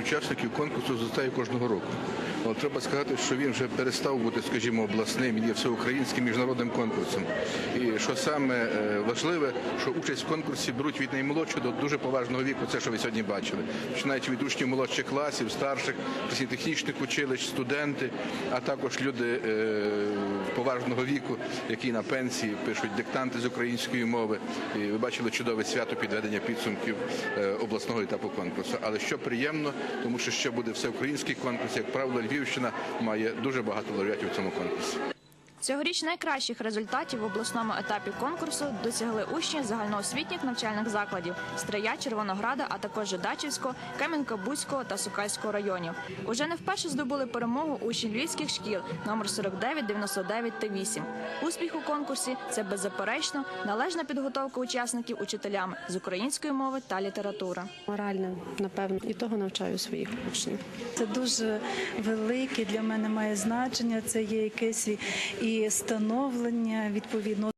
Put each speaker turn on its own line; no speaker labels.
учасників конкурсу зростає кожного року. Треба сказати, що він вже перестав бути, скажімо, обласним, він є всеукраїнським міжнародним конкурсом. І що саме е, важливе, що участь в конкурсі беруть від наймолодшого до дуже поважного віку, це що ви сьогодні бачили. Починаючи від учнів молодших класів, старших, технічних училищ, студенти, а також люди е, поважного віку, які на пенсії пишуть диктанти з української мови. І ви бачили чудове свято підведення підсумків е, обласного етапу конкурсу. Але що приємно, тому що ще буде всеукраїнський конкурс, як правило, Львівщина має дуже багато лауреатів в цьому конкурсі.
Цьогоріч найкращих результатів в обласному етапі конкурсу досягли учні загальноосвітніх навчальних закладів Стрия, Червонограда, а також Жидачівського, Кам'янка-Бузького та Сукальського районів. Уже не вперше здобули перемогу учні львівських шкіл номер 49, 99 та 8. Успіх у конкурсі це беззаперечно належна підготовка учасників учителями з української мови та літератури.
Моральне, напевно, і того навчаю своїх учнів.
Це дуже велике для мене має значення. Це є якесь і- становлення відповідно.